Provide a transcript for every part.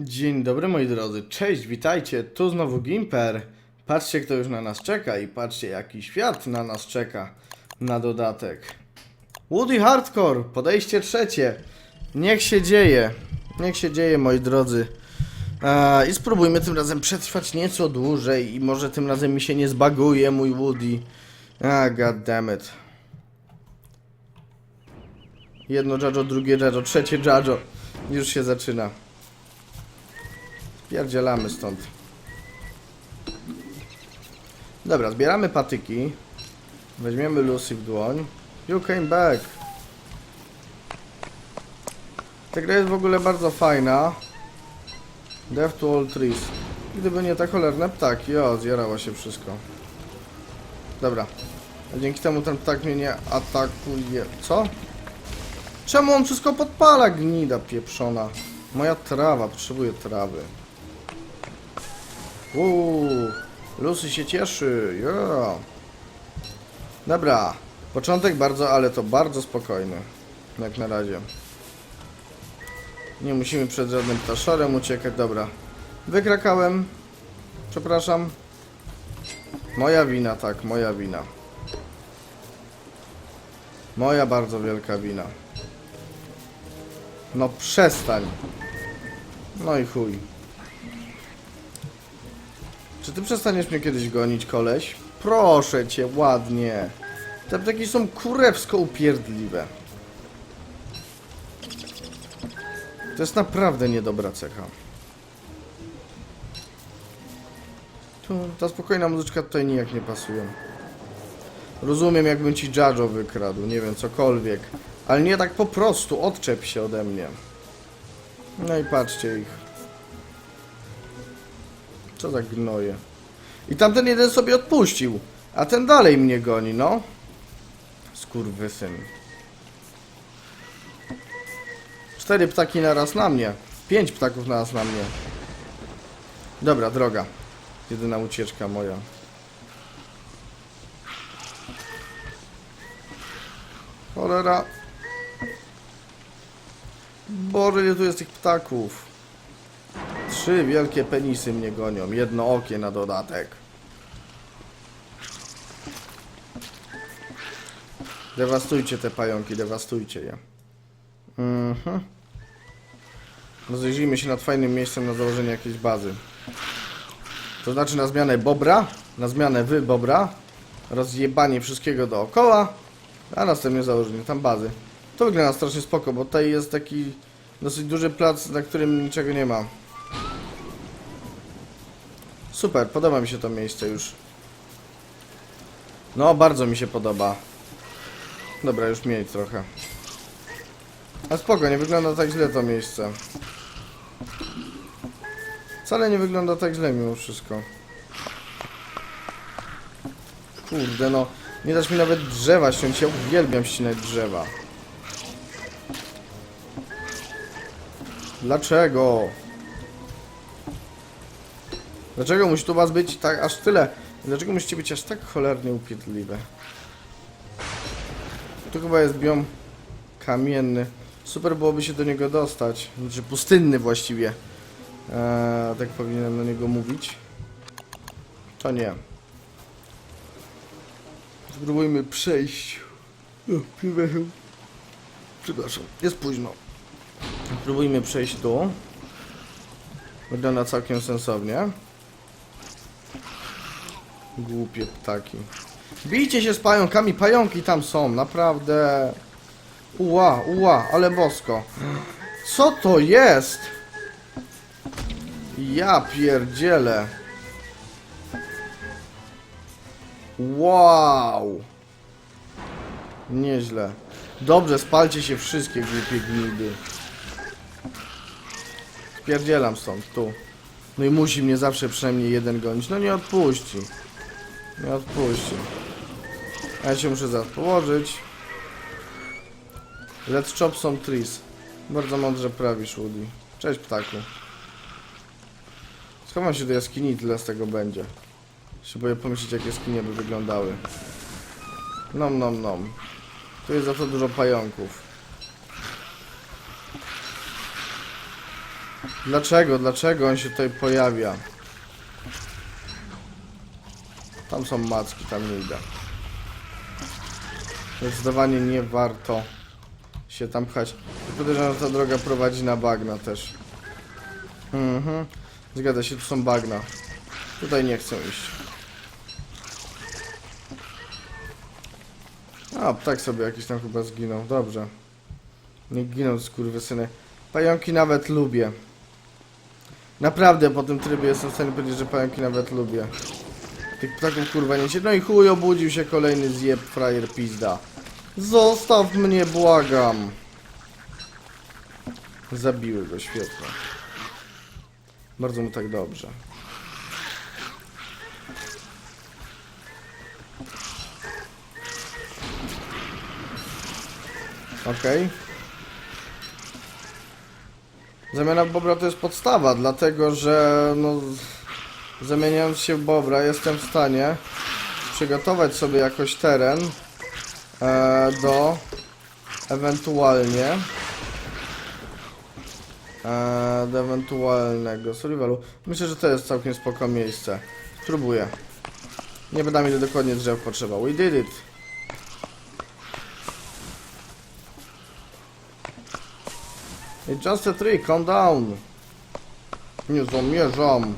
Dzień dobry moi drodzy, cześć, witajcie, tu znowu Gimper. Patrzcie kto już na nas czeka i patrzcie jaki świat na nas czeka na dodatek. Woody Hardcore, podejście trzecie. Niech się dzieje, niech się dzieje moi drodzy. I spróbujmy tym razem przetrwać nieco dłużej i może tym razem mi się nie zbaguje mój Woody. A, god damn it. Jedno Jajo, drugie Jajo, trzecie Jajo. Już się zaczyna. Pierdzielamy stąd. Dobra, zbieramy patyki. Weźmiemy Lucy w dłoń. You came back. Ta gra jest w ogóle bardzo fajna. Death to all trees. Gdyby nie te cholerne ptaki, o, zjarało się wszystko. Dobra. A dzięki temu ten ptak mnie nie atakuje. Co? Czemu on wszystko podpala, gnida pieprzona? Moja trawa, potrzebuję trawy. Uuu, Lucy się cieszy, yeah. Dobra, początek bardzo, ale to bardzo spokojny. Jak na razie. Nie musimy przed żadnym ptaszorem uciekać, dobra. Wykrakałem. Przepraszam. Moja wina, tak, moja wina. Moja bardzo wielka wina. No przestań. No i chuj. Czy ty przestaniesz mnie kiedyś gonić, koleś? Proszę cię, ładnie. Te apteki są kurewsko upierdliwe. To jest naprawdę niedobra cecha. Tu, ta spokojna muzyczka tutaj nijak nie pasuje. Rozumiem, jakbym ci Jadżo wykradł, nie wiem, cokolwiek. Ale nie tak po prostu, odczep się ode mnie. No i patrzcie ich. Co za gnoje. I tamten jeden sobie odpuścił, a ten dalej mnie goni, no. Skurwysyn. Cztery ptaki naraz na mnie. Pięć ptaków naraz na mnie. Dobra, droga. Jedyna ucieczka moja. Cholera. Boże, ile tu jest tych ptaków. Trzy wielkie penisy mnie gonią. Jedno okie na dodatek. Dewastujcie te pająki, dewastujcie je. Mhm. Rozejrzyjmy się nad fajnym miejscem na założenie jakiejś bazy. To znaczy na zmianę bobra, na zmianę wy bobra, rozjebanie wszystkiego dookoła, a następnie założenie tam bazy. To wygląda strasznie spoko, bo tutaj jest taki dosyć duży plac, na którym niczego nie ma. Super, podoba mi się to miejsce już. No, bardzo mi się podoba. Dobra, już mniej trochę. A spoko, nie wygląda tak źle to miejsce. Wcale nie wygląda tak źle mimo wszystko. Kurde no, nie dasz mi nawet drzewa ściąć, ja uwielbiam ścinać drzewa. Dlaczego? Dlaczego musi tu was być tak aż tyle? Dlaczego musicie być aż tak cholernie upierdliwe? Tu chyba jest biom kamienny. Super byłoby się do niego dostać. Znaczy pustynny właściwie. Eee, tak powinienem na niego mówić. To nie. Spróbujmy przejść. Przepraszam. Przepraszam, jest późno. Spróbujmy przejść tu. Wygląda całkiem sensownie. Głupie ptaki. Bijcie się z pająkami, pająki tam są, naprawdę. Uła, uła, ale bosko. Co to jest? Ja pierdzielę. Wow. Nieźle. Dobrze, spalcie się wszystkie głupie gnidy. Spierdzielam stąd, tu. No i musi mnie zawsze przynajmniej jeden gonić. No nie odpuści. Nie odpuści. Ja się muszę zaraz położyć. Let's chop some trees. Bardzo mądrze prawisz, Woody. Cześć, ptaku. Schowam się do jaskini tyle z tego będzie. Się boję pomyśleć, jak jaskinie by wyglądały. Nom, nom, nom. Tu jest za to dużo pająków. Dlaczego? Dlaczego on się tutaj pojawia? Tam są macki, tam nie idę. Zdecydowanie nie warto się tam pchać. Podejrzewam, że ta droga prowadzi na bagna też. Mhm. Zgadza się, tu są bagna. Tutaj nie chcę iść. A, ptak sobie jakiś tam chyba zginął. Dobrze. Nie giną skurwysyny. Pająki nawet lubię. Naprawdę po tym trybie jestem w stanie powiedzieć, że pająki nawet lubię. Tych ptaków kurwa nie się. No i chuj obudził się kolejny zjeb frajer pizda. Zostaw mnie, błagam. Zabiły go, świetnie. Bardzo mu tak dobrze. Okej. Zamiana w bobra to jest podstawa, dlatego że no, zamieniając się w bobra jestem w stanie przygotować sobie jakoś teren e, do ewentualnie e, do ewentualnego survivalu. Myślę, że to jest całkiem spoko miejsce. Spróbuję. Nie będę ile dokładnie drzew potrzebował. We did it. It's just a tree, calm down. Nie zamierzam.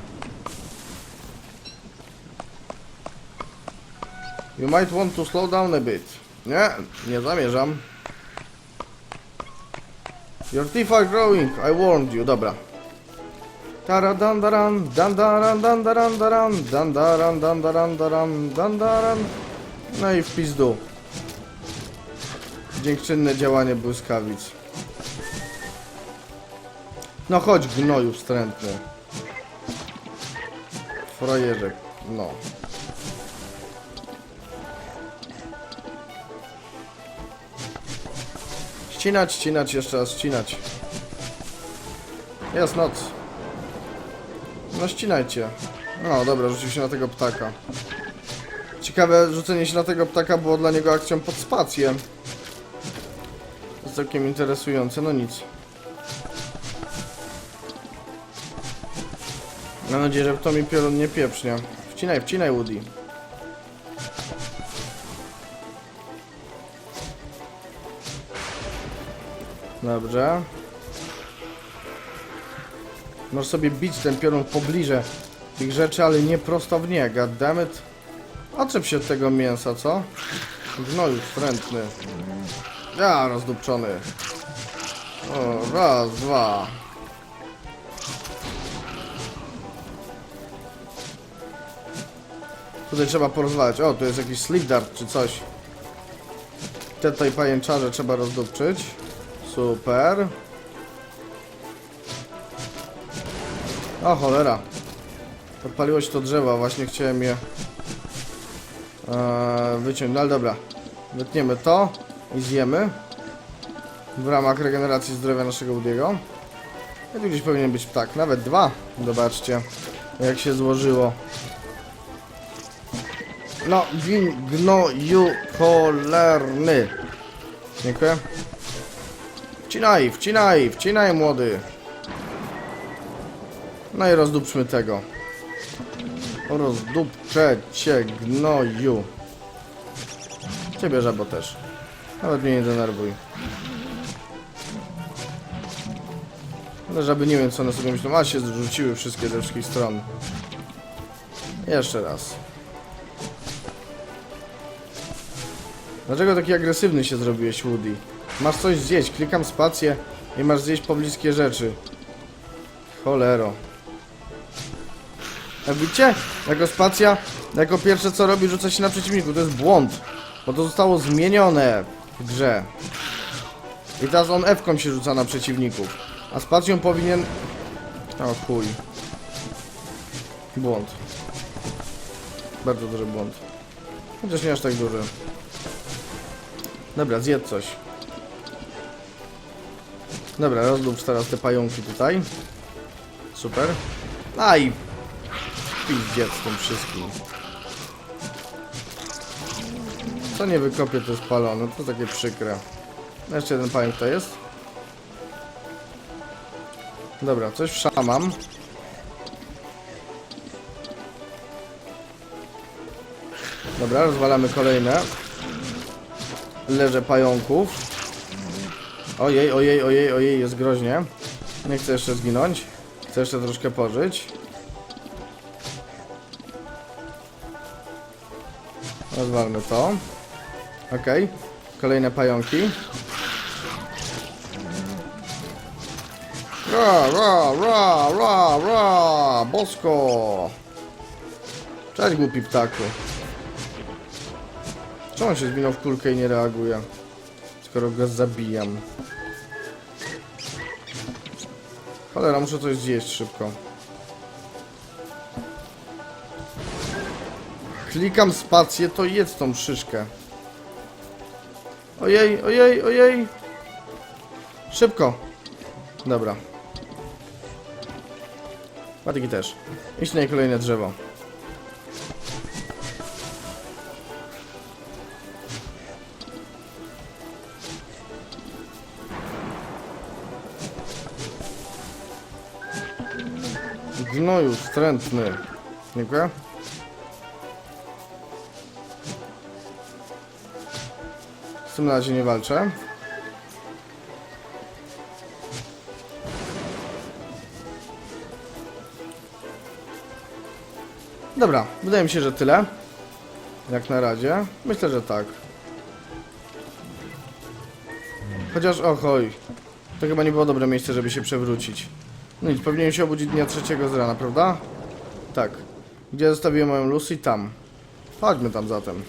You might want to slow down a bit. Nie, nie zamierzam. Your teeth are growing, I warned you. Dobra. Taradandaran, dandaran, dandaran, daran, dandaran, dandaran, daran, dandaran. No i w pizdu. Dziękczynne działanie błyskawic. No chodź, gnoju wstrętny. Frajerzek, no. Ścinać, ścinać, jeszcze raz ścinać. Jest noc. No ścinajcie. No dobra, rzucił się na tego ptaka. Ciekawe, rzucenie się na tego ptaka było dla niego akcją pod spację. Jest całkiem interesujące, no nic. Mam nadzieję, że to mi piorun nie pieprznie. Wcinaj, wcinaj Woody. Dobrze. Możesz sobie bić ten piorun pobliże tych rzeczy, ale nie prosto w nie, goddammit. Otrzep się od tego mięsa, co? Gnoju wstrętny. Ja, rozdupczony. O, raz, dwa. Tutaj trzeba porozwalać. O, tu jest jakiś sleep dart czy coś. Te tutaj pajęczarze trzeba rozdupczyć. Super. O cholera. Podpaliło się to drzewo, właśnie chciałem je e, wyciąć. No ale dobra. Wytniemy to i zjemy. W ramach regeneracji zdrowia naszego Udiego. I tu gdzieś powinien być ptak. Nawet dwa. Zobaczcie, jak się złożyło. No, gin, gnoju, cholerny. Dziękuję. Wcinaj, wcinaj, wcinaj, młody. No i rozdupczmy tego. Rozdupczę cię, gnoju. Ciebie, żabo też. Nawet mnie nie denerwuj. Ale żaby nie wiem, co one sobie myślą. A, się zrzuciły wszystkie ze wszystkich stron. Jeszcze raz. Dlaczego taki agresywny się zrobiłeś, Woody? Masz coś zjeść, klikam spację i masz zjeść pobliskie rzeczy. Cholero. A widzicie? Jako spacja, jako pierwsze co robi, rzuca się na przeciwniku. To jest błąd. Bo to zostało zmienione w grze. I teraz on F-ką się rzuca na przeciwników. A spacją powinien... O chuj. Błąd. Bardzo duży błąd. Chociaż nie aż tak duży. Dobra, zjedz coś. Dobra, rozdób teraz te pająki tutaj. Super. A i pizdziec tym wszystkim. Co nie wykopię, to jest palone. To takie przykre. Jeszcze jeden pająk to jest. Dobra, coś wszamam. Dobra, rozwalamy kolejne. Leże pająków. Ojej, ojej, ojej, ojej, jest groźnie. Nie chcę jeszcze zginąć. Chcę jeszcze troszkę pożyć. Rozwalmy to. Okej. Kolejne pająki. Ra, ra, ra, ra, ra, bosko. Cześć głupi ptaku. Czemu on się zwinął w kulkę i nie reaguje? Skoro go zabijam. Cholera, muszę coś zjeść szybko. Klikam spację, to jedz tą szyszkę. Ojej, ojej, ojej. Szybko. Dobra. Patyki też. Iść na kolejne drzewo. Gnoju wstrętny. Dziękuję. W tym razie nie walczę. Dobra, wydaje mi się, że tyle. Jak na razie. Myślę, że tak. Chociaż, ochoj. To chyba nie było dobre miejsce, żeby się przewrócić. No nic, powinienem się obudzić dnia trzeciego z rana, prawda? Tak. Gdzie zostawiłem moją Lucy? Tam. Chodźmy tam zatem.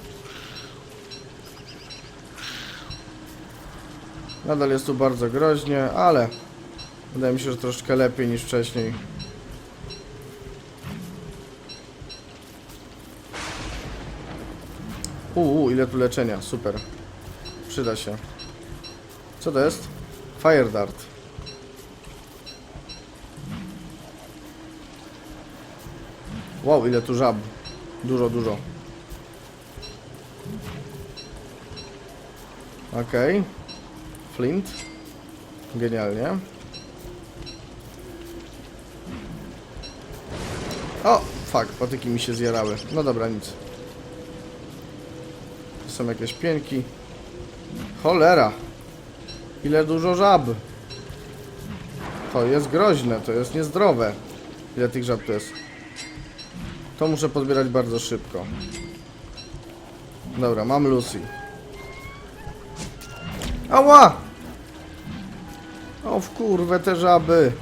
Nadal jest tu bardzo groźnie, ale wydaje mi się, że troszkę lepiej niż wcześniej. Uuu, ile tu leczenia, super. Przyda się. Co to jest? Fire Dart. Wow, ile tu żab. Dużo, dużo. Okej. Flint. Genialnie. O, fuck, patyki mi się zjarały. No dobra, nic. Tu są jakieś pięki. Cholera. Ile dużo żab. To jest groźne, to jest niezdrowe. Ile tych żab to jest? To muszę podbierać bardzo szybko. Dobra, mam Lucy. Ała! O w kurwę te żaby.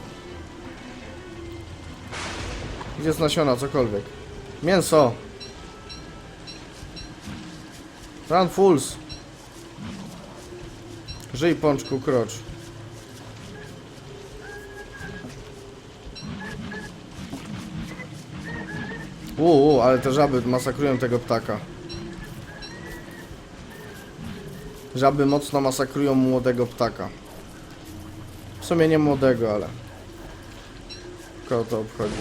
Gdzie jest nasiona, cokolwiek. Mięso. Run fools. Żyj pączku krocz. Uuu, ale te żaby masakrują tego ptaka. Żaby mocno masakrują młodego ptaka. W sumie nie młodego, ale... Kogo to obchodzi?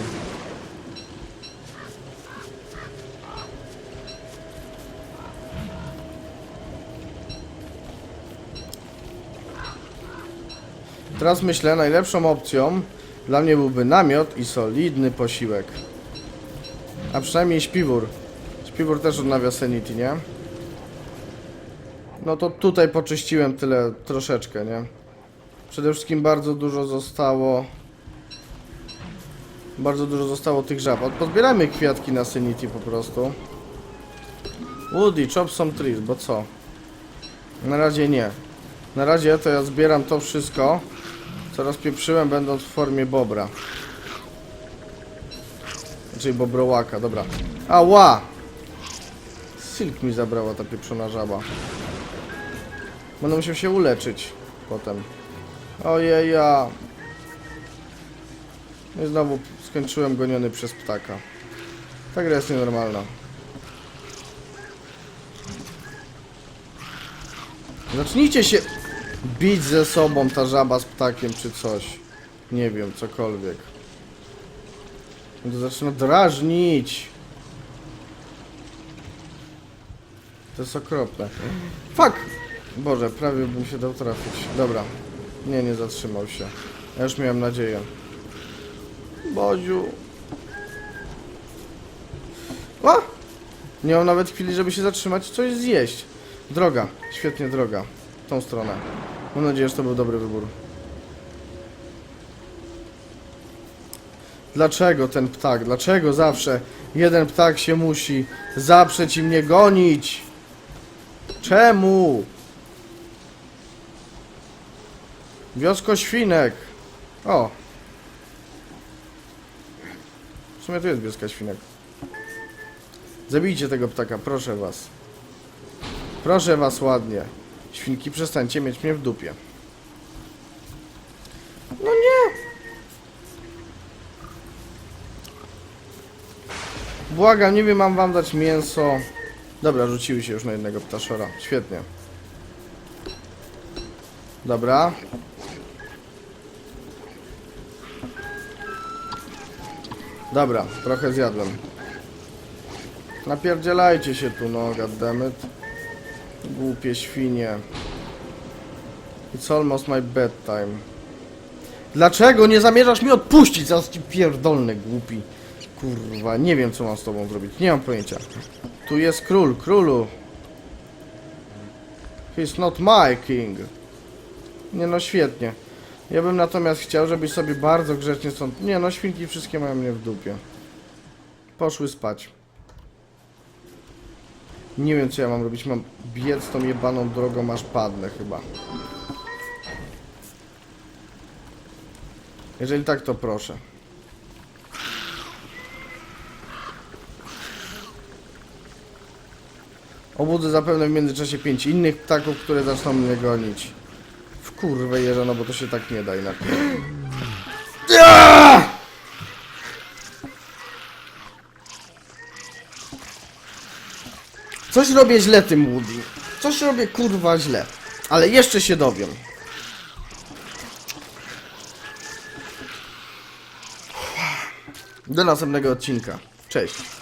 Teraz myślę, najlepszą opcją dla mnie byłby namiot i solidny posiłek. A przynajmniej śpiwór. Śpiwór też odnawia sanity, nie? No to tutaj poczyściłem tyle, troszeczkę, nie? Przede wszystkim bardzo dużo zostało... Bardzo dużo zostało tych żab. Pozbieramy kwiatki na sanity po prostu. Woody, chop some trees, bo co? Na razie nie. Na razie to ja zbieram to wszystko, co rozpieprzyłem będąc w formie bobra. Czyli bobrołaka, dobra. Ała! Silk mi zabrała ta pieprzona żaba. Będę musiał się uleczyć potem. Ojeja. I znowu skończyłem goniony przez ptaka. Ta gra jest nienormalna. Zacznijcie się bić ze sobą ta żaba z ptakiem czy coś. Nie wiem, cokolwiek. To zaczyna drażnić. To jest okropne. Fuck! Boże, prawie bym się dał trafić. Dobra. Nie, nie zatrzymał się. Ja już miałem nadzieję. Boziu. O! Nie mam nawet chwili, żeby się zatrzymać coś zjeść. Droga, świetnie droga. Tą stronę. Mam nadzieję, że to był dobry wybór. Dlaczego ten ptak? Dlaczego zawsze jeden ptak się musi zaprzeć i mnie gonić? Czemu? Wiosko świnek. O. W sumie tu jest wioska świnek. Zabijcie tego ptaka, proszę was. Proszę was ładnie. Świnki, przestańcie mieć mnie w dupie. No nie! Błagam, nie wiem, mam wam dać mięso. Dobra, rzuciły się już na jednego ptaszora. Świetnie. Dobra. Dobra, trochę zjadłem. Napierdzielajcie się tu, no, goddammit. Głupie świnie. It's almost my bedtime. Dlaczego nie zamierzasz mi odpuścić? Zaraz ci pierdolny, głupi. Kurwa, nie wiem co mam z tobą zrobić. Nie mam pojęcia. Tu jest król, królu. He's not my king. Nie no, świetnie. Ja bym natomiast chciał, żebyś sobie bardzo grzecznie stąd... Nie no, świnki wszystkie mają mnie w dupie. Poszły spać. Nie wiem co ja mam robić, mam biec tą jebaną drogą, aż padnę chyba. Jeżeli tak, to proszę. Obudzę zapewne w międzyczasie pięć innych ptaków, które zaczną mnie gonić. W kurwę jeża, no bo to się tak nie da inaczej. Coś robię źle tym Woody. Coś robię kurwa źle. Ale jeszcze się dowiem. Do następnego odcinka. Cześć.